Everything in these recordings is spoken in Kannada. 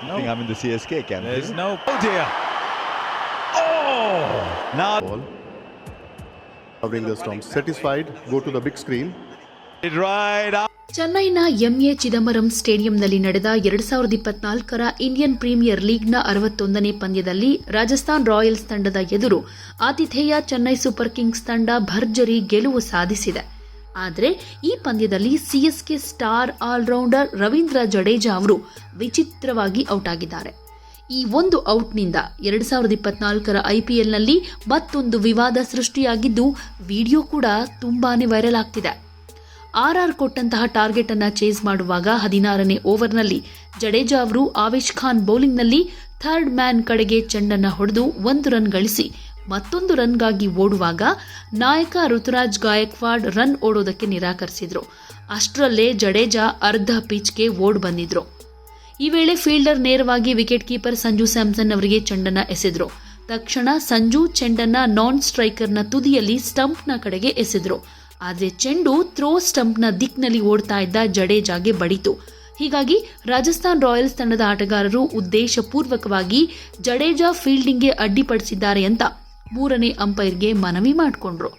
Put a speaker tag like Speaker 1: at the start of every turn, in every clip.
Speaker 1: I think I'm in the CSK camp.
Speaker 2: There's no. Oh dear. Oh!
Speaker 1: Now
Speaker 3: ball. Covering the storm. Satisfied, go to the big screen.
Speaker 1: it right up.
Speaker 4: ಚೆನ್ನೈನ ಎಂಎ ಚಿದಂಬರಂ ಸ್ಟೇಡಿಯಂನಲ್ಲಿ ನಡೆದ ಎರಡ್ ಸಾವಿರದ ಇಪ್ಪತ್ನಾಲ್ಕರ ಇಂಡಿಯನ್ ಪ್ರೀಮಿಯರ್ ಲೀಗ್ನ ಅರವತ್ತೊಂದನೇ ಪಂದ್ಯದಲ್ಲಿ ರಾಜಸ್ಥಾನ್ ರಾಯಲ್ಸ್ ತಂಡದ ಎದುರು ಆತಿಥೇಯ ಚೆನ್ನೈ ಸೂಪರ್ ಕಿಂಗ್ಸ್ ತಂಡ ಭರ್ಜರಿ ಗೆಲುವು ಸಾಧಿಸಿದೆ ಆದರೆ ಈ ಪಂದ್ಯದಲ್ಲಿ CSK star all rounder Ravindra Jadeja ಅವರು ವಿಚಿತ್ರವಾಗಿ ಔಟ್ ಆಗಿದ್ದಾರೆ ಈ ಒಂದು ಔಟ್ನಿಂದ ಎರಡು ಸಾವಿರದ ಇಪ್ಪತ್ನಾಲ್ಕರ ಐ ಪಿ ಎಲ್ನಲ್ಲಿ ಮತ್ತೊಂದು ವಿವಾದ ಸೃಷ್ಟಿಯಾಗಿದ್ದು, ವಿಡಿಯೋ ಕೂಡ ತುಂಬಾ ವೈರಲ್ ಆಗ್ತಿದೆ. ಆರ್ ಆರ್ ಕೊಟ್ಟಂತಹ ಟಾರ್ಗೆಟ್ ಅನ್ನು ಚೇಸ್ ಮಾಡುವಾಗ ಹದಿನಾರನೇ ಓವರ್ನಲ್ಲಿ ಜಡೇಜಾ ಅವರು ಆವೇಶ್ ಖಾನ್ ಬೌಲಿಂಗ್ನಲ್ಲಿ ಥರ್ಡ್ ಮ್ಯಾನ್ ಕಡೆಗೆ ಚೆಂಡನ್ನು ಹೊಡೆದು ಒಂದು ರನ್ ಗಳಿಸಿ ಮತ್ತೊಂದು ರನ್ಗಾಗಿ ಓಡುವಾಗ ನಾಯಕ ಋತುರಾಜ್ ಗಾಯಕ್ವಾಡ್ ರನ್ ಓಡೋದಕ್ಕೆ ನಿರಾಕರಿಸಿದ್ರು. ಅಷ್ಟರಲ್ಲೇ ಜಡೇಜಾ ಅರ್ಧ ಪಿಚ್ಗೆ ಓಡ್ ಬಂದಿದ್ರು. ಈ ವೇಳೆ ಫೀಲ್ಡರ್ ನೇರವಾಗಿ ವಿಕೆಟ್ ಕೀಪರ್ ಸಂಜು ಸ್ಯಾಮ್ಸನ್ ಅವರಿಗೆ ಚೆಂಡನ್ನ ಎಸೆದ್ರು. ತಕ್ಷಣ ಸಂಜು ಚೆಂಡನ್ನ ನಾನ್ ಸ್ಟ್ರೈಕರ್ನ ತುದಿಯಲ್ಲಿ ಸ್ಟಂಪ್ನ ಕಡೆಗೆ ಎಸೆದ್ರು. ಆದರೆ ಚೆಂಡು ಥ್ರೋ ಸ್ಟಂಪ್ನ ದಿಕ್ನಲ್ಲಿ ಓಡ್ತಾ ಇದ್ದ ಜಡೇಜಾಗೆ ಬಡಿತು. ಹೀಗಾಗಿ ರಾಜಸ್ಥಾನ್ ರಾಯಲ್ಸ್ ತಂಡದ ಆಟಗಾರರು ಉದ್ದೇಶಪೂರ್ವಕವಾಗಿ ಜಡೇಜಾ ಫೀಲ್ಡಿಂಗ್ಗೆ ಅಡ್ಡಿಪಡಿಸಿದ್ದಾರೆ ಅಂತ ಮೂರನೇ ಅಂಪೈರ್ಗೆ ಮನವಿ ಮಾಡಿಕೊಂಡ್ರು.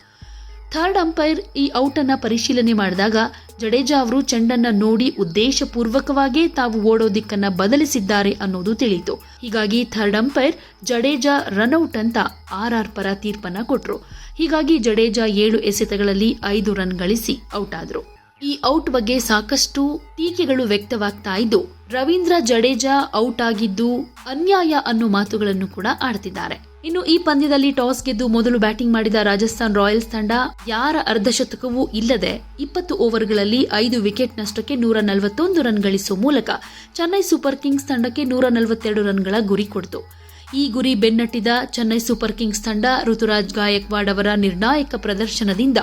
Speaker 4: ಥರ್ಡ್ ಅಂಪೈರ್ ಈ ಔಟನ್ನು ಪರಿಶೀಲನೆ ಮಾಡಿದಾಗ ಜಡೇಜಾ ಅವರು ಚೆಂಡನ್ನು ನೋಡಿ ಉದ್ದೇಶಪೂರ್ವಕವಾಗೇ ತಾವು ಓಡೋ ದಿಕ್ಕನ್ನ ಬದಲಿಸಿದ್ದಾರೆ ಅನ್ನೋದು ತಿಳಿಯಿತು. ಹೀಗಾಗಿ third umpire Jadeja run out ಅಂತ ಆರ್ ಆರ್ ಪರ ತೀರ್ಪನ್ನ ಕೊಟ್ಟರು ಹೀಗಾಗಿ ಜಡೇಜಾ ಏಳು ಎಸೆತಗಳಲ್ಲಿ ಐದು ರನ್ ಗಳಿಸಿ ಔಟ್ ಆದರು. ಈ ಔಟ್ ಬಗ್ಗೆ ಸಾಕಷ್ಟು ಟೀಕೆಗಳು ವ್ಯಕ್ತವಾಗ್ತಾ ಇದ್ದು, ರವೀಂದ್ರ ಜಡೇಜಾ ಔಟ್ ಆಗಿದ್ದು ಅನ್ಯಾಯ ಅನ್ನೋ ಮಾತುಗಳನ್ನು ಕೂಡ ಆಡ್ತಿದ್ದಾರೆ. ಇನ್ನು ಈ ಪಂದ್ಯದಲ್ಲಿ ಟಾಸ್ ಗೆದ್ದು ಮೊದಲು ಬ್ಯಾಟಿಂಗ್ ಮಾಡಿದ ರಾಜಸ್ಥಾನ್ ರಾಯಲ್ಸ್ ತಂಡ ಯಾರ ಅರ್ಧಶತಕವೂ ಇಲ್ಲದೆ ಇಪ್ಪತ್ತು ಓವರ್ಗಳಲ್ಲಿ ಐದು ವಿಕೆಟ್ ನಷ್ಟಕ್ಕೆ ನೂರ ನಲವತ್ತೊಂದು ರನ್ ಗಳಿಸುವ ಮೂಲಕ ಚೆನ್ನೈ ಸೂಪರ್ ಕಿಂಗ್ಸ್ ತಂಡಕ್ಕೆ ನೂರ ನಲವತ್ತೆರಡು ರನ್ಗಳ ಗುರಿ ಕೊಡಿತು. ಈ ಗುರಿ ಬೆನ್ನಟ್ಟಿದ ಚೆನ್ನೈ ಸೂಪರ್ ಕಿಂಗ್ಸ್ ತಂಡ ಋತುರಾಜ್ ಗಾಯಕ್ವಾಡ್ ಅವರ ನಿರ್ಣಾಯಕ ಪ್ರದರ್ಶನದಿಂದ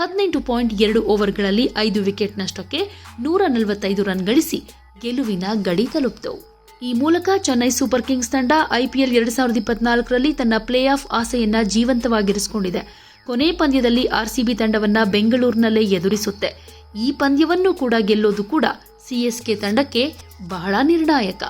Speaker 4: ಹದಿನೆಂಟು ಪಾಯಿಂಟ್ ಎರಡು ಓವರ್ಗಳಲ್ಲಿ ಐದು ವಿಕೆಟ್ ನಷ್ಟಕ್ಕೆ ನೂರ ನಲವತ್ತೈದು ರನ್ ಗಳಿಸಿ ಗೆಲುವಿನ ಗಡಿ ತಲುಪಿತು. ಈ ಮೂಲಕ ಚೆನ್ನೈ ಸೂಪರ್ ಕಿಂಗ್ಸ್ ತಂಡ ಐಪಿಎಲ್ ಎರಡ್ ಸಾವಿರದ ಇಪ್ಪತ್ನಾಲ್ಕರಲ್ಲಿ ತನ್ನ ಪ್ಲೇ ಆಫ್ ಆಸೆಯನ್ನ ಜೀವಂತವಾಗಿರಿಸಿಕೊಂಡಿದೆ. ಕೊನೆ ಪಂದ್ಯದಲ್ಲಿ ಆರ್ಸಿಬಿ ತಂಡವನ್ನ ಬೆಂಗಳೂರಿನಲ್ಲೇ ಎದುರಿಸುತ್ತೆ. ಈ ಪಂದ್ಯವನ್ನು ಕೂಡ ಗೆಲ್ಲೋದು ಕೂಡ ಸಿಎಸ್ಕೆ ತಂಡಕ್ಕೆ ಬಹಳ ನಿರ್ಣಾಯಕ.